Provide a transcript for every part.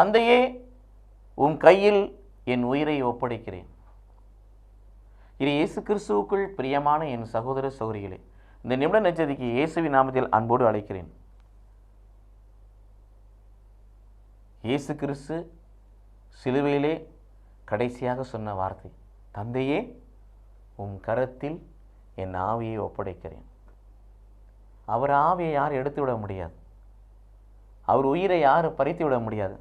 தந்தையே உன் கையில் என் உயிரை ஒப்படைக்கிறேன். இது இயேசு கிறிஸ்துவுக்குள் பிரியமான என் சகோதர சௌரிகளே இந்த நிமிட நச்சதிக்கு இயேசுவின் நாமத்தில் அன்போடு அழைக்கிறேன். இயேசு கிறிஸ்து சிலுவையிலே கடைசியாக சொன்ன வார்த்தை தந்தையே உன் கரத்தில் என் ஆவியை ஒப்படைக்கிறேன். அவர் ஆவியை யார் எடுத்து விட முடியாது? அவர் உயிரை யார் பறித்து விட முடியாது?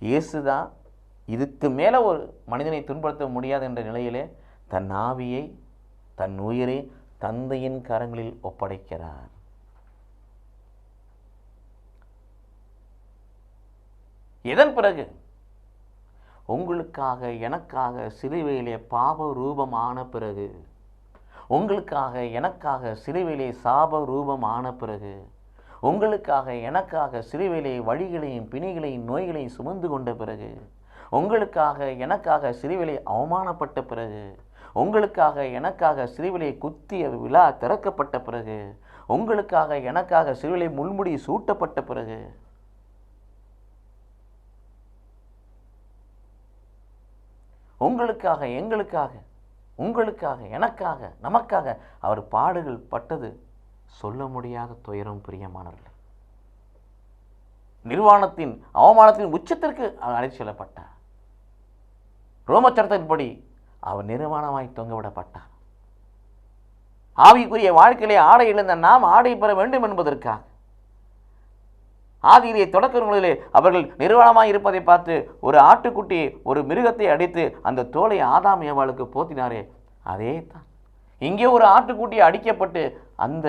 இயேசு தான் இதுக்கு மேலே ஒரு மனிதனை துன்படுத்த முடியாது என்ற நிலையிலே தன் ஆவியை தன் உயிரை தந்தையின் கரங்களில் ஒப்படைக்கிறார். இதன் பிறகு உங்களுக்காக எனக்காக சிலுவையிலே பாப ரூபமான பிறகு உங்களுக்காக எனக்காக சிலுவையிலே சாப ரூபம் ஆன பிறகு உங்களுக்காக எனக்காக சிலுவையிலே வழிகளையும் பிணிகளையும் நோய்களையும் சுமந்து கொண்ட பிறகு உங்களுக்காக எனக்காக சிறுவிலை அவமானப்பட்ட பிறகு உங்களுக்காக எனக்காக சிலுவிலை குத்திய விழா திறக்கப்பட்ட பிறகு உங்களுக்காக எனக்காக சிறுவிலை முள்முடி சூட்டப்பட்ட பிறகு உங்களுக்காக எங்களுக்காக உங்களுக்காக எனக்காக நமக்காக அவர் பாடுகள் பட்டது சொல்ல முடியாத துயரம் பிரியமானவர்கள். நிர்வாணத்தின் அவமானத்தின் உச்சத்திற்கு அழைத்து செல்லப்பட்டார். ரோமச்சரத்தின்படி அவர் நிர்வாணமாய் தொங்கவிடப்பட்டார். ஆவிக்குரிய வாழ்க்கையிலே ஆடை இழந்த நாம் ஆடை பெற வேண்டும் என்பதற்காக. ஆதியிலே தொடக்கங்களிலே அவர்கள் நிர்வாணமாக இருப்பதை பார்த்து ஒரு ஆட்டுக்குட்டி ஒரு மிருகத்தை அடித்து அந்த தோலை ஆதாம் ஏவாளுக்கு போத்தினாரே அதே தான் இங்கே ஒரு ஆட்டுக்குட்டி அடிக்கப்பட்டு அந்த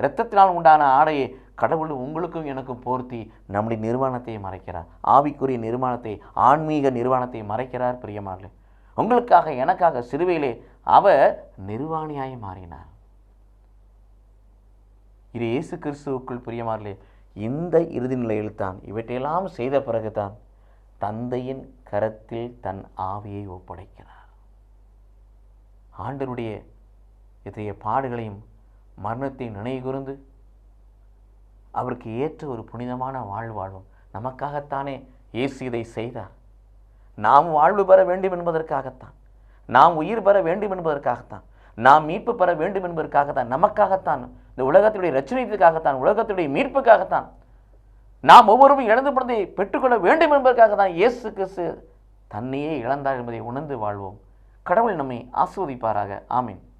இரத்தத்தினால் உண்டான ஆடையை கடவுள் உங்களுக்கும் எனக்கும் போர்த்தி நம்முடைய நிர்வாணத்தை மறைக்கிறார். ஆவிக்குரிய நிர்வாணத்தை ஆன்மீக நிர்வாணத்தை மறைக்கிறார் பிரியமார்களே உங்களுக்காக எனக்காக சிறுவையிலே அவர் நிர்வாணியாய் மாறினார். இது இயேசு கிறிஸ்துவுக்குள் பிரியமார்களே இந்த இறுதி நிலையில்தான் இவற்றையெல்லாம் செய்த பிறகுதான் தந்தையின் கரத்தில் தன் ஆவியை ஒப்படைக்கிறார். ஆண்டருடைய இத்தகைய பாடுகளையும் மரணத்தையும் நினைகூர்ந்து அவருக்கு ஏற்ற ஒரு புனிதமான வாழ்வு வாழ்வோம். நமக்காகத்தானே இயேசு இதை செய்தார். நாம் வாழ்வு பெற வேண்டும் என்பதற்காகத்தான். நாம் உயிர் பெற வேண்டும் என்பதற்காகத்தான். நாம் மீட்பு பெற வேண்டும் என்பதற்காகத்தான். நமக்காகத்தான். இந்த உலகத்துடைய ரச்சனைக்காகத்தான் உலகத்துடைய மீட்புக்காகத்தான். நாம் ஒவ்வொருவரும் இழந்து படத்தை பெற்றுக்கொள்ள வேண்டும் என்பதற்காக தான் இயேசு கிறிஸ்து தன்னையே இழந்தார் என்பதை உணர்ந்து வாழ்வோம். கடவுள் நம்மை ஆஸ்வதிப்பாராக ஆமீன்.